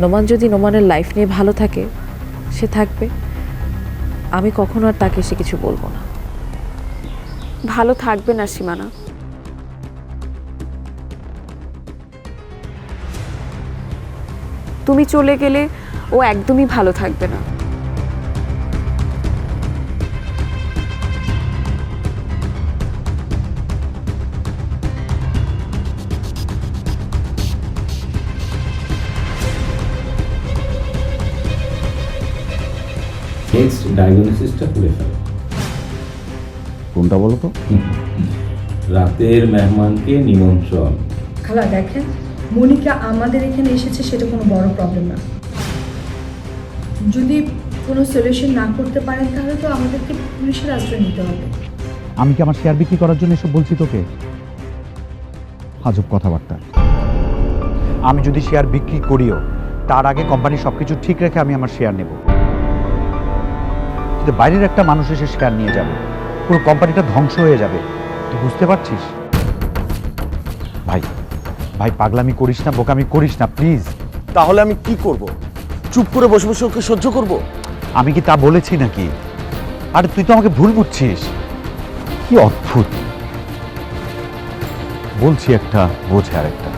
নোমান যদি নোমানের লাইফ নিয়ে ভালো থাকে, সে থাকবে। আমি কখনো আর তাকে সে কিছু বলব না। ভালো থাকবে না, সীমানা। তুমি চলে গেলে ও একদমই ভালো থাকবে না। নেক্সট ডায়াগনোসিসটা করে ফেলো। কোনটা বলো তো? রাতের মেহমানকে নিমন্ত্রণ। খালা দেখেন মনিকা আমাদের এখানে এসেছে সেটা কোনো বড় প্রবলেম না। যদি কোনো সলিউশন না করতে পারেন তাহলে তো আমাদেরকে পুলিশের আশ্রয় নিতে হবে। আমি কি আমার শেয়ার বিক্রি করার জন্য এসব বলছি তোকে? আজব কথাবার্তা। আমি যদি শেয়ার বিক্রি করিও তার আগে কোম্পানি সব কিছু ঠিক রেখে আমি আমার শেয়ার নেব। কিন্তু বাইরের একটা মানুষ এসে শেয়ার নিয়ে যাবে। পুরো কোম্পানিটা ধ্বংস হয়ে যাবে। তুই বুঝতে পারছিস? ভাই ভাই পাগলামি করিস না বোকামি করিস না প্লিজ। তাহলে আমি কি করব? চুপ করে বসে বসে ওকে সহ্য করব? আমি কি তা বলেছি নাকি? আর তুই তো আমাকে ভুল বুঝছিস। কি অদ্ভুত। বলছি একটা বোঝে আর একটা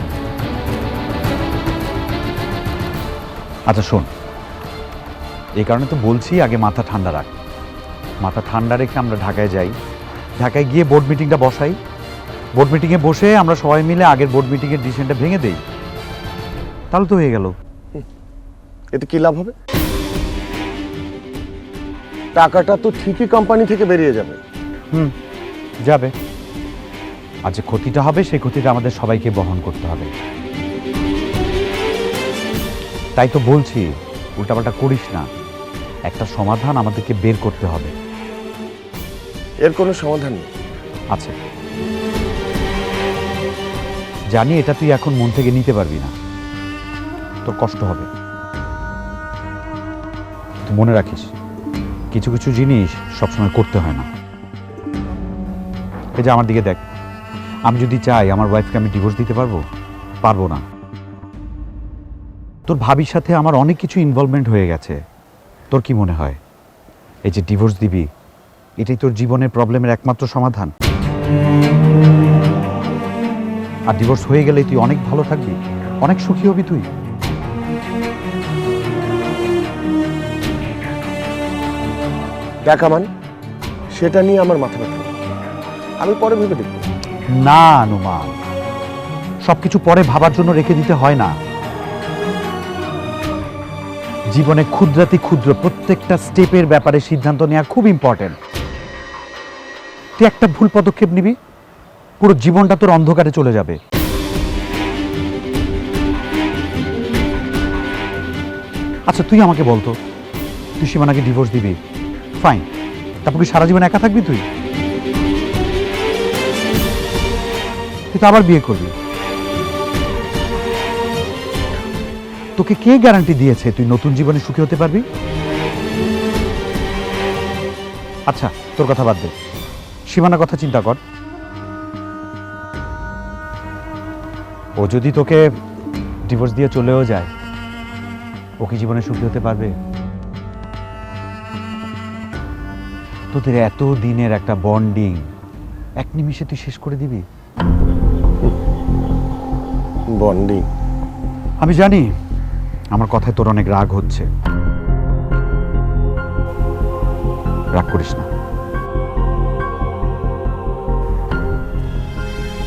আচ্ছা শোন। এই কারণে তো বলছি আগে মাথা ঠান্ডা রাখ। মাথা ঠান্ডা রেখে আমরা ঢাকায় যাই। ঢাকায় গিয়ে বোর্ড মিটিংটা বসাই। বোর্ড মিটিংয়ে বসে আমরা সবাই মিলে আগের বোর্ড মিটিংয়ের ডিসিশনটা ভেঙে দেই। তাহলে তো হয়ে গেল। এতে কি লাভ হবে? টাকাটা তো ঠিকই কোম্পানি থেকে বেরিয়ে যাবে। হুম যাবে। আর যে ক্ষতিটা হবে সেই ক্ষতিটা আমাদের সবাইকে বহন করতে হবে। তাই তো বলছি উল্টাপাল্টা করিস না। একটা সমাধান আমাদেরকে বের করতে হবে। এর কোনো সমাধান নেই। আছে জানি এটা তুই এখন মন থেকে নিতে পারবি না। তোর কষ্ট হবে। তুই মনে রাখিস কিছু কিছু জিনিস সবসময় করতে হয় না। এই যে আমার দিকে দেখ আমি যদি চাই আমার ওয়াইফকে আমি ডিভোর্স দিতে পারব পারব না। তোর ভাবির সাথে আমার অনেক কিছু ইনভলভমেন্ট হয়ে গেছে। তোর কি মনে হয়? এই যে ডিভোর্স দিবি এটাই তোর জীবনের প্রবলেমের একমাত্র সমাধান? আর ডিভোর্স হয়ে গেলে তুই অনেক ভালো থাকবি অনেক সুখী হবি তুই। দেখা মানে সেটা নিয়ে আমার মাথা ব্যথা আমি পরে ভেবে দেখব। না নুমান। সবকিছু পরে ভাবার জন্য রেখে দিতে হয় না। জীবনে ক্ষুদ্রাতি ক্ষুদ্র প্রত্যেকটা স্টেপের ব্যাপারে সিদ্ধান্ত নেওয়া খুব ইম্পর্টেন্ট তুই একটা ভুল পদক্ষেপ নিবি, পুরো জীবনটা তোর অন্ধকারে চলে যাবে। আচ্ছা তুই আমাকে বলতো, তুই সীমানাকে ডিভোর্স দিবি? ফাইন তারপর কি সারা জীবন একা থাকবি তুই? তুই তো আবার বিয়ে করবি। তোকে কে গ্যারান্টি দিয়েছে? তুই নতুন জীবনে সুখী হতে পারবি? আচ্ছা তোর কথা বাদ দে। সীমানার কথা চিন্তা কর। ও যদি তোকে ডিভোর্স দিয়ে চলেও যায় ও কি জীবনে সুখী হতে পারবে? তোদের এত দিনের একটা বন্ডিং এক নিমিষে তুই শেষ করে দিবি? বন্ডিং আমি জানি আমার কথায় তোর অনেক রাগ হচ্ছে। রাগ করিস না।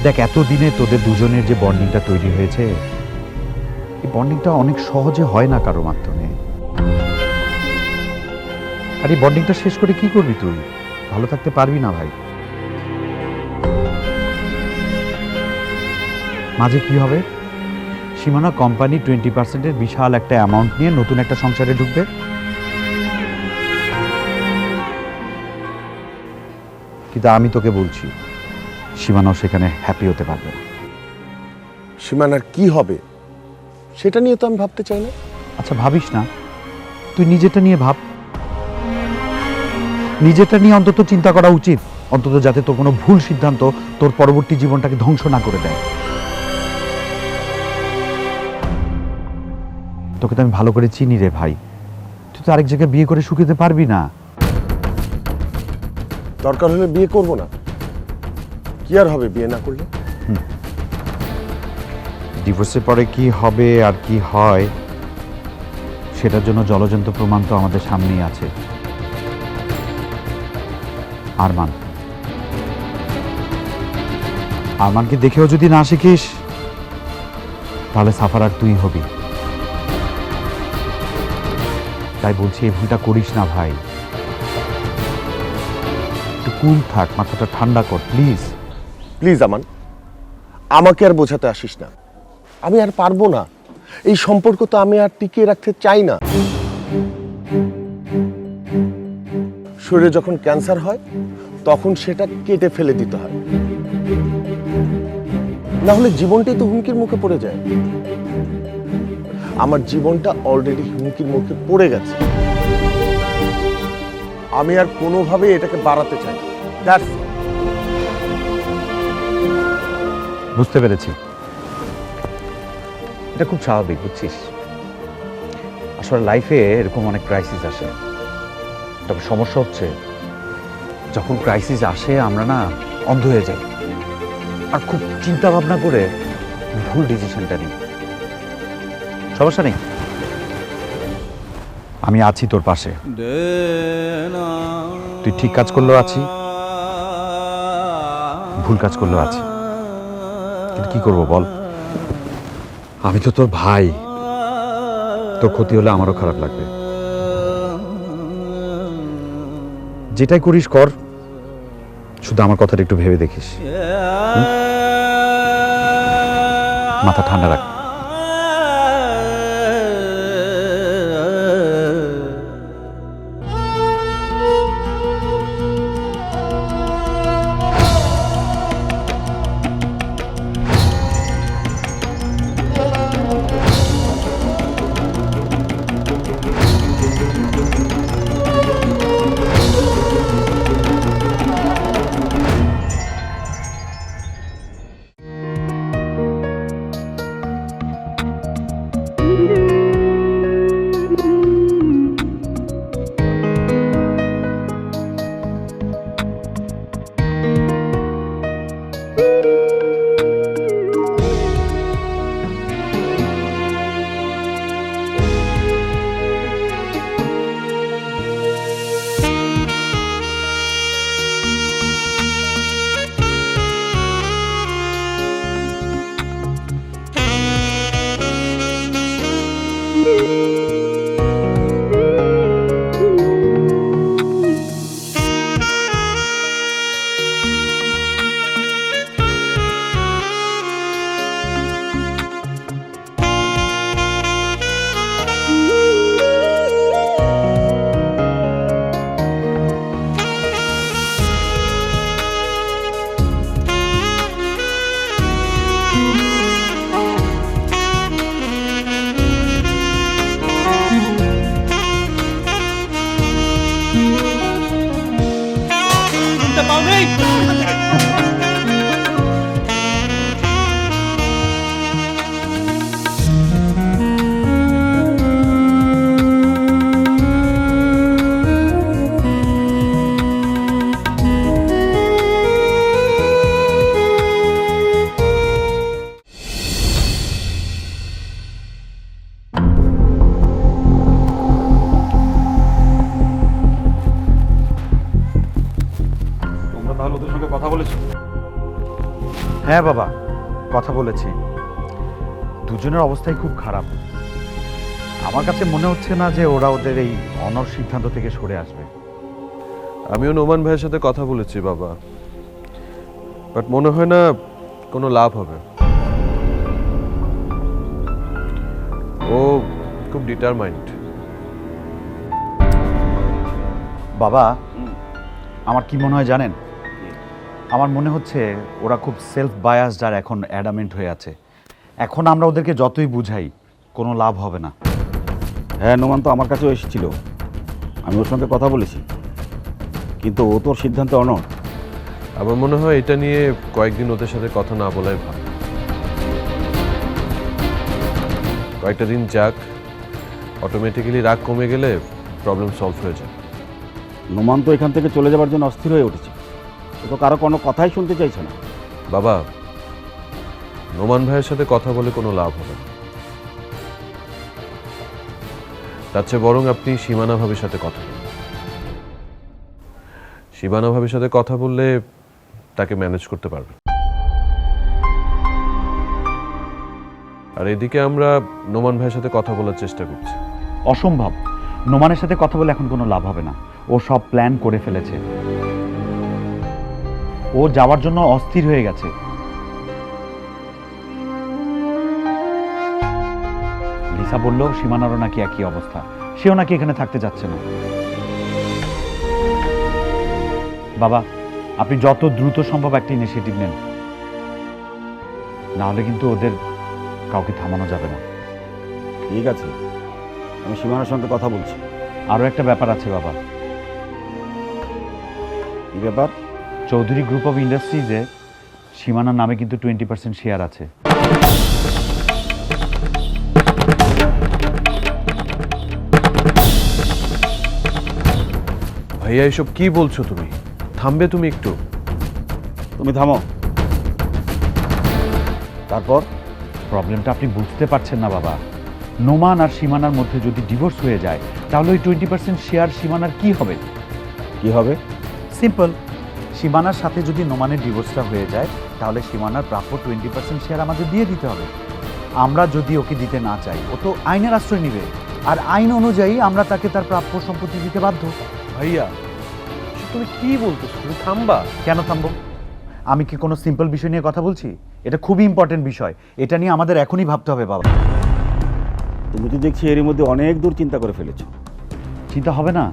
দেখ, এতদিনে তোদের দুজনের যে বন্ডিংটা তৈরি হয়েছে, এই বন্ডিংটা অনেক সহজে হয় না কারও মাধ্যমে। আর এই বন্ডিংটা শেষ করে কি করবি তুই? ভালো থাকতে পারবি না ভাই। মাঝে কি হবে? সীমানা কোম্পানি টোয়েন্টি পার্সেন্টের বিশাল একটা অ্যামাউন্ট নিয়ে নতুন একটা সংসারে ঢুকবে। কিন্তু আমি তোকে বলছি সীমানাও সেখানে হ্যাপি হতে পারবে না। সীমানার কি হবে সেটা নিয়ে তো আমি ভাবতে চাই না। আচ্ছা ভাবিস না। তুই নিজেটা নিয়ে ভাব। নিজেটা নিয়ে অন্তত চিন্তা করা উচিত অন্তত যাতে তোর কোনো ভুল সিদ্ধান্ত তোর পরবর্তী জীবনটাকে ধ্বংস না করে দেয়। তোকে তো আমি ভালো করে চিনি রে ভাই। তুই তো আরেক জায়গায় বিয়ে করে শুকিতে পারবি না। দরকার হলে বিয়ে করব না। কি আর হবে বিয়ে না করলে? ডিভোর্সের পরে কি হবে আর কি হয় সেটার জন্য জলজন্ত প্রমাণ তো আমাদের সামনেই আছে। আরমান। আরমানকে দেখেও যদি না শিখিস তাহলে সাফার আর তুই হবি। তাই বলছি, এই ভুলটা করিস না ভাই। একটু কুল থাক, মাথাটা ঠান্ডা কর প্লিজ প্লিজ আমান, আমাকে আর বোঝাতে আসিস না। আমি আর পারব না। এই সম্পর্ক তো আমি আর টিকিয়ে রাখতে চাই না। শরীরে যখন ক্যান্সার হয়, তখন সেটা কেটে ফেলে দিতে হয়। না হলে জীবনটাই তো হুমকির মুখে পড়ে যায়। আমার জীবনটা অলরেডি হুমকির মুখে পড়ে গেছে। আমি আর কোনোভাবেই এটাকে বাড়াতে চাই বুঝতে পেরেছি। এটা খুব স্বাভাবিক, বুঝছিস? আসলে লাইফে এরকম অনেক ক্রাইসিস আসে। তবে সমস্যা হচ্ছে, যখন ক্রাইসিস আসে, আমরা না অন্ধ হয়ে যাই। আর খুব চিন্তা ভাবনা করে ভুল ডিসিশনটা নিই। সমস্যা নেই। আমি আছি তোর পাশে। তুই ঠিক কাজ করলেও আছি, ভুল কাজ করলেও আছি। কিন্তু কি করব বল? আমি তো তোর ভাই। তোর ক্ষতি হলে আমারও খারাপ লাগবে। যেটাই করিস কর, শুধু আমার কথাটা একটু ভেবে দেখিস। মাথা ঠান্ডা রাখ। তোমরা হ্যাঁ বাবা কথা বলেছি। দুজনের অবস্থাই খুব খারাপ। আমার কাছে মনে হচ্ছে না যে ওরা ওদের এই অনর সিদ্ধান্ত থেকে সরে আসবে। আমিও নোমান ভাইয়ের সাথে কথা বলেছি বাবা। বাট মনে হয় না কোনো লাভ হবে। ও খুব ডিটারমাইন্ড। বাবা আমার কি মনে হয় জানেন? আমার মনে হচ্ছে ওরা খুব সেলফ বায়াসড আর এখন অ্যাডামেন্ট হয়ে আছে। এখন আমরা ওদেরকে যতই বুঝাই কোনো লাভ হবে না। হ্যাঁ নোমান তো আমার কাছেও এসেছিল। আমি ওর সঙ্গে কথা বলেছি। কিন্তু ও তোর সিদ্ধান্ত অনড়। আমার মনে হয় এটা নিয়ে কয়েকদিন ওদের সাথে কথা না বলাই ভালো। কয়েকটা দিন যাক অটোমেটিক্যালি রাগ কমে গেলে প্রবলেম সলভ হয়ে যায়। নোমান তো এখান থেকে চলে যাওয়ার জন্য অস্থির হয়ে উঠেছে। ও তো কারও কোনো কথাই শুনতে চাইছে না। বাবা নোমান ভাইয়ের সাথে কথা বলে কোনো লাভ হবে না। তার চেয়ে বরং আপনি সীমানা ভাবির সাথে কথা বলুন। সীমানা ভাবির সাথে কথা বললে তাকে ম্যানেজ করতে পারবেন। আর এদিকে আমরা নোমান ভাইয়ের সাথে কথা বলার চেষ্টা করছি। অসম্ভব। নোমানের সাথে কথা বলে এখন কোনো লাভ হবে না। ও সব প্ল্যান করে ফেলেছে। ও যাওয়ার জন্য অস্থির হয়ে গেছে। লিসা বলল সীমানারও নাকি একই অবস্থা। সেও নাকি এখানে থাকতে যাচ্ছে না। বাবা আপনি যত দ্রুত সম্ভব একটা ইনিশিয়েটিভ নেন। না হলে কিন্তু ওদের কাউকে থামানো যাবে না। ঠিক আছে। আমি সীমানার সঙ্গে কথা বলছি। আরও একটা ব্যাপার আছে বাবা। এই ব্যাপার? চৌধুরী গ্রুপ অফ ইন্ডাস্ট্রিজে সীমানার নামে কিন্তু টোয়েন্টি পার্সেন্ট শেয়ার আছে। ভাইয়া এসব কি বলছো তুমি? থামবে তুমি একটু। তুমি থামো। তারপর? প্রবলেমটা আপনি বুঝতে পারছেন না বাবা। নোমান আর সীমানার মধ্যে যদি ডিভোর্স হয়ে যায় তাহলে ওই টোয়েন্টি পার্সেন্ট শেয়ার সীমানার কি হবে? কি হবে? সিম্পল সীমানার সাথে যদি নোমানের ডিভোর্সটা হয়ে যায় তাহলে সীমানার প্রাপ্য টোয়েন্টি পার্সেন্ট শেয়ার আমাদের দিয়ে দিতে হবে। আমরা যদি ওকে দিতে না চাই ও তো আইনের আশ্রয় নেবে। আর আইন অনুযায়ী আমরা তাকে তার প্রাপ্য সম্পত্তি দিতে বাধ্য। ভাইয়া তুমি কি বলতেছো? তুমি থামবা। কেন থামবো? আমি কি কোনো সিম্পল বিষয় নিয়ে কথা বলছি? এটা খুবই ইম্পর্টেন্ট বিষয়। এটা নিয়ে আমাদের এখনই ভাবতে হবে বাবা। তুমি তো দেখছি এরই মধ্যে অনেক দূর চিন্তা করে ফেলেছো। চিন্তা হবে না।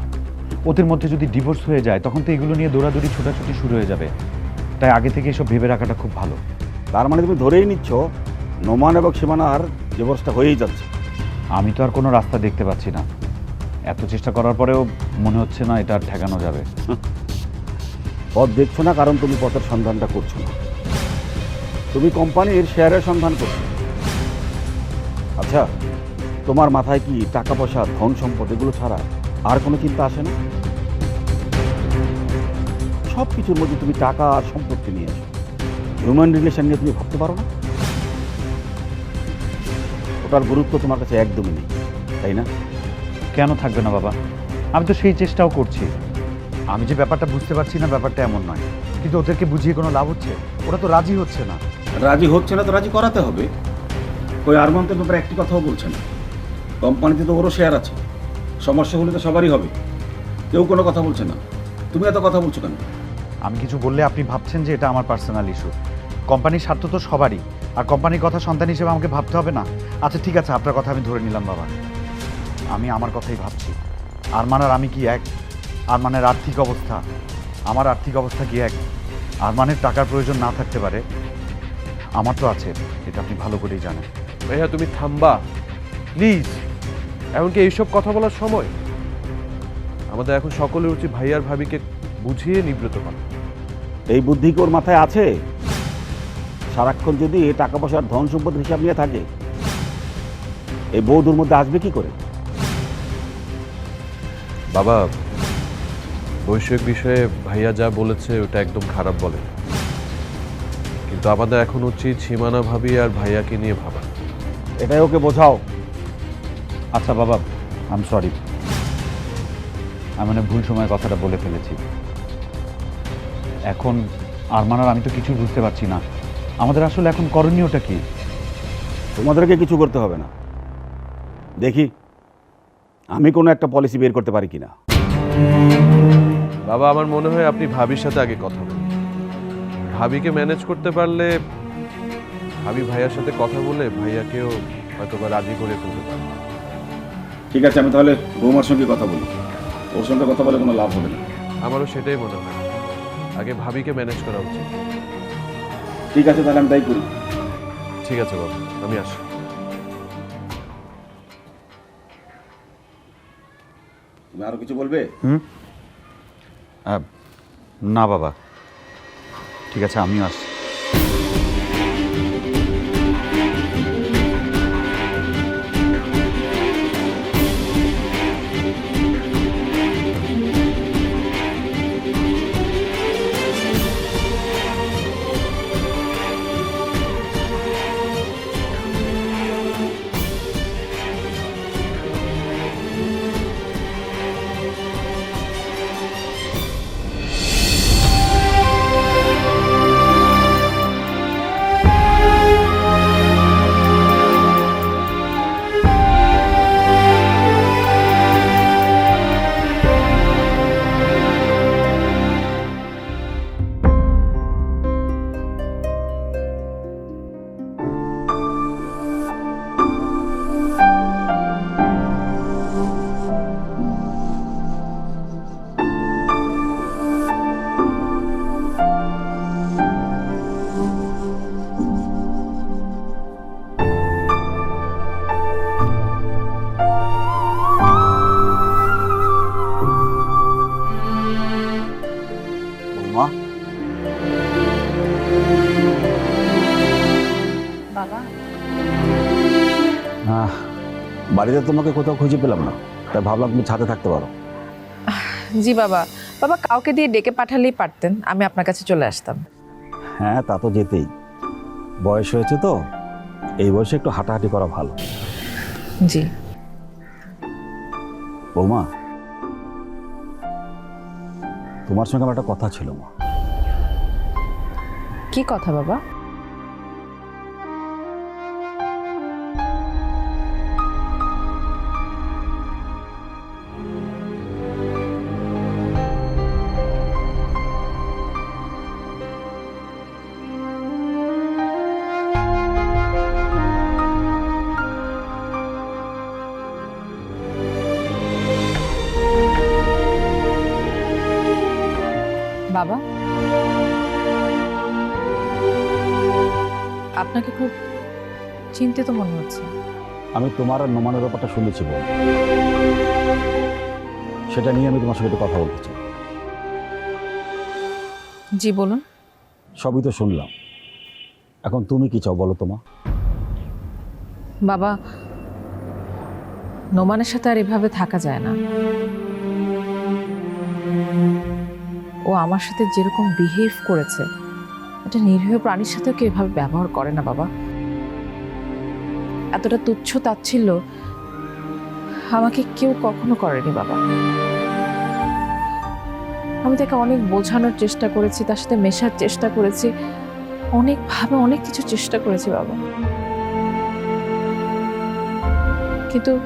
ওদের মধ্যে যদি ডিভোর্স হয়ে যায় তখন তো এগুলো নিয়ে দৌড়াদৌড়ি ছোটাছুটি শুরু হয়ে যাবে। তাই আগে থেকে এসব ভেবে রাখাটা খুব ভালো। তার মানে তুমি ধরেই নিচ্ছ নোমান এবং সীমানার ডিভোর্সটা হয়েই যাচ্ছে। আমি তো আর কোনো রাস্তা দেখতে পাচ্ছি না। এত চেষ্টা করার পরেও মনে হচ্ছে না এটা আর ঠেকানো যাবে। পথ দেখছ না কারণ তুমি পথের সন্ধানটা করছ না। তুমি কোম্পানির শেয়ারের সন্ধান করছ। আচ্ছা তোমার মাথায় কি টাকা পয়সা ধন সম্পদ এগুলো ছাড়া আর কোনো চিন্তা আসে না। সব কিছুর মধ্যে তুমি টাকা আর সম্পত্তি নিয়ে আসো হিউম্যান রিলেশন নিয়ে তুমি ভাবতে পারো না। ওটার গুরুত্ব তোমার কাছে একদমই নেই তাই না? কেন থাকবে না বাবা? আমি তো সেই চেষ্টাও করছি। আমি যে ব্যাপারটা বুঝতে পারছি না ব্যাপারটা এমন নয়। কিন্তু ওদেরকে বুঝিয়ে কোনো লাভ হচ্ছে? ওরা তো রাজি হচ্ছে না। রাজি হচ্ছে না তো রাজি করাতে হবে। ওই আরমান্তের ব্যাপারে একটি কথাও বলছে না। কোম্পানিতে তো ওরও শেয়ার আছে। সমস্যা হলে তো সবারই হবে। কেউ কোনো কথা বলছে না। তুমি এত কথা বলছো কেন? আমি কিছু বললে আপনি ভাবছেন যে এটা আমার পার্সোনাল ইস্যু কোম্পানির স্বার্থ তো সবারই। আর কোম্পানির কথা সন্তান হিসেবে আমাকে ভাবতে হবে না। আচ্ছা ঠিক আছে আপনার কথা আমি ধরে নিলাম বাবা। আমি আমার কথাই ভাবছি। আরমান আর আমি কি এক? আরমানের আর্থিক অবস্থা? আমার আর্থিক অবস্থা কি এক? আরমানের টাকার প্রয়োজন না থাকতে পারে? আমার তো আছে এটা আপনি ভালো করেই জানেন। ভাইয়া তুমি থামবা। প্লিজ। এমনকি এইসব কথা বলার সময় আমাদের এখন সকলের উচিত ভাইয়ার ভাবিকে বুঝিয়ে নিবৃত করা। এই বুদ্ধি কি ওর মাথায় আছে? সারাক্ষণ যদি এ টাকা পয়সার ধন সম্পদের হিসাব নিয়ে থাকে এই বৌদুর মধ্যে আসবে কি করে? বাবা বৈষয়িক বিষয়ে ভাইয়া যা বলেছে ওটা একদম খারাপ বলে। কিন্তু আমাদের এখন উচিত সীমানা ভাবি আর ভাইয়াকে নিয়ে ভাবা। এটাই ওকে বোঝাও। আচ্ছা বাবা আম সরি আমি মানে ভুল সময় কথাটা বলে ফেলেছি। এখন আরমান আর আমি তো কিছু বুঝতে পারছি না। আমাদের আসলে এখন করণীয়টা কি? তোমাদেরকে কিছু করতে হবে না। দেখি আমি কোনো একটা পলিসি বের করতে পারি কিনা। বাবা আমার মনে হয় আপনি ভাবির সাথে আগে কথা বলুন। ভাবিকে ম্যানেজ করতে পারলে ভাবি ভাইয়ার সাথে কথা বলে ভাইয়াকেও হয়তো বা রাজি করে তুলতে পারবে। ঠিক আছে আমি তাহলে বৌমার সঙ্গে কথা বলি। ওর সঙ্গে কথা বলে কোনো লাভ হবে না। আমারও সেটাই মনে হয়। আগে ভাবিকে ম্যানেজ করা উচিত। ঠিক আছে তাহলে আমি তাই করি। ঠিক আছে বাবা আমি আসি। তুমি আরও কিছু বলবে? আহ, না বাবা। ঠিক আছে আমিও আসছি। তোমাকে কোথাও খুঁজে পেলাম না। তাই ভাবলাম তুমি ছাদে থাকতে পারো। জি বাবা। বাবা কাউকে দিয়ে ডেকে পাঠালেই পারতেন। আমি আপনার কাছে চলে আসতাম। হ্যাঁ তা তো যেতেই। বয়স হয়েছে তো। এই বয়সে একটু হাঁটাহাঁটি করা ভালো। জি। বৌমা তোমার সঙ্গে আমার একটা কথা ছিল মা। কি কথা বাবা? বাবা আপনাকে খুব চিন্তিত মনে হচ্ছে। আমি তোমার আর নোমানের ব্যাপারটা শুনেছি বৌ সেটা নিয়ে আমি তোমার সঙ্গে একটু কথা বলতে চাই। জি বলুন। সবই তো শুনলাম। এখন তুমি কি চাও বলো তোমা বাবা নোমানের সাথে আর এভাবে থাকা যায় না। ও আমার সাথে যেরকম বিহেভ করেছে এটা নিরীহ প্রাণীর সাথেও কেউ এভাবে ব্যবহার করে না, বাবা। এতটা তুচ্ছ তাচ্ছিল্য আমাকে কেউ কখনো করেনি, বাবা। আমি তাকে অনেক বোঝানোর চেষ্টা করেছি, তার সাথে মেশার চেষ্টা করেছি, অনেকভাবে অনেক কিছু চেষ্টা করেছি, বাবা। কিন্তু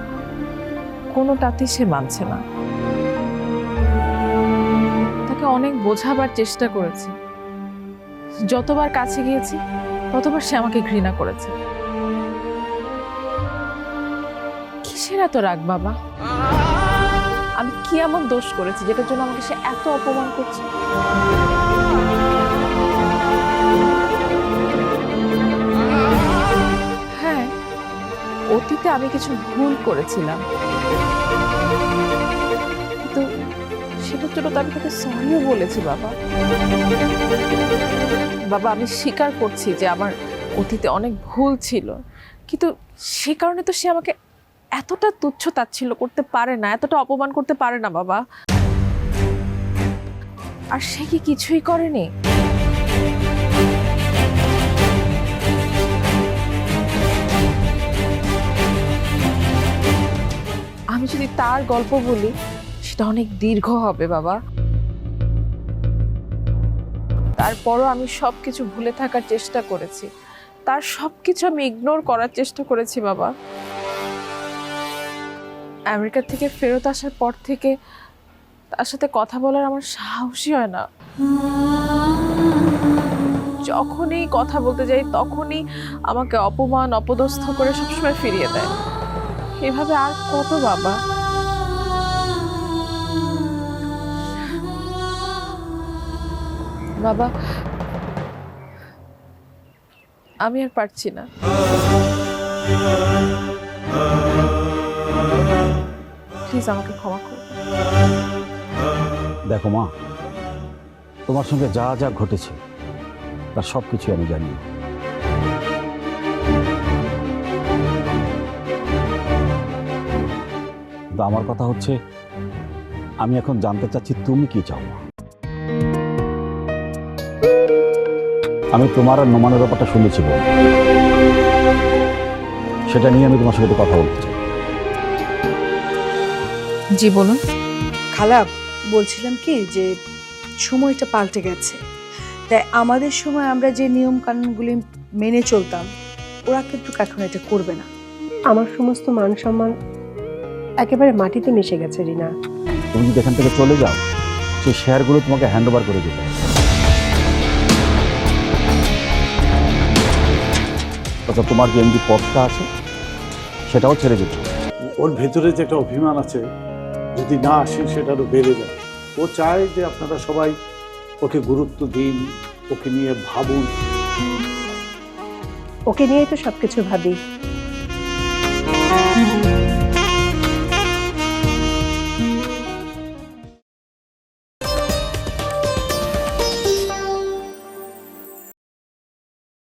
কোনোটাতেই সে মানছে না। তাকে অনেক বোঝাবার চেষ্টা করেছি। যতবার কাছে গিয়েছি, ততবার সে আমাকে ঘৃণা করেছে। কিসের এত রাগ বাবা? আমি কি এমন দোষ করেছি যেটার জন্য আমাকে সে এত অপমান করছে? হ্যাঁ অতীতে আমি কিছু ভুল করেছিলাম। জন্য তো আমি তাকে সরিও বলেছি, বাবা। বাবা, আমি স্বীকার করছি যে আমার অতীতে অনেক ভুল ছিল, কিন্তু সে কারণে তো সে আমাকে এতটা তুচ্ছ তাচ্ছিল্য করতে পারে না, এতটা অপমান করতে পারে না, বাবা। আর সে কি কিছুই করেনি? আমি যদি তার গল্প বলি সেটা অনেক দীর্ঘ হবে, বাবা। তারপরও আমি সব কিছু ভুলে থাকার চেষ্টা করেছি। তার সব কিছু আমি ইগনোর করার চেষ্টা করেছি, বাবা। আমেরিকা থেকে ফেরত আসার পর থেকে তার সাথে কথা বলার আমার সাহসই হয় না। যখনই কথা বলতে যাই, তখনই আমাকে অপমান, অপদস্থ করে সবসময় ফিরিয়ে দেয়। এভাবে আর কত, বাবা? বাবা, আমি আর পারছি না। প্লিজ আমাকে ক্ষমা দেখো মা, তোমার সঙ্গে যা যা ঘটেছে, তার সব কিছু আমি জানি। আমার কথা হচ্ছে, আমি এখন জানতে চাচ্ছি তুমি কি চাও? আমি তোমার আর নোমানের ব্যাপারটা শুনেছি বৌ। সেটা নিয়ে আমি তোমার সঙ্গে একটু কথা বলতে চাই। জি বলুন। খালা বলছিলাম কি যে সময়টা পাল্টে গেছে। তাই আমাদের সময় আমরা যে নিয়ম কানুনগুলি মেনে চলতাম ওরা কিন্তু এখন এটা করবে না। আমার সমস্ত মান সম্মান একেবারে মাটিতে মিশে গেছে রিনা। তুমি যদি এখান থেকে চলে যাও সেই শেয়ারগুলো তোমাকে হ্যান্ড ওভার করে দিতে অর্থাৎ তোমার যে এমডি পদটা আছে? সেটাও ছেড়ে যেতে ওর ভেতরে যে একটা অভিমান আছে যদি না আসি সেটা আরও বেড়ে যায়। ও চায় যে আপনারা সবাই ওকে গুরুত্ব দিন ওকে নিয়ে ভাবুন। ওকে নিয়েই তো সবকিছু ভাবি।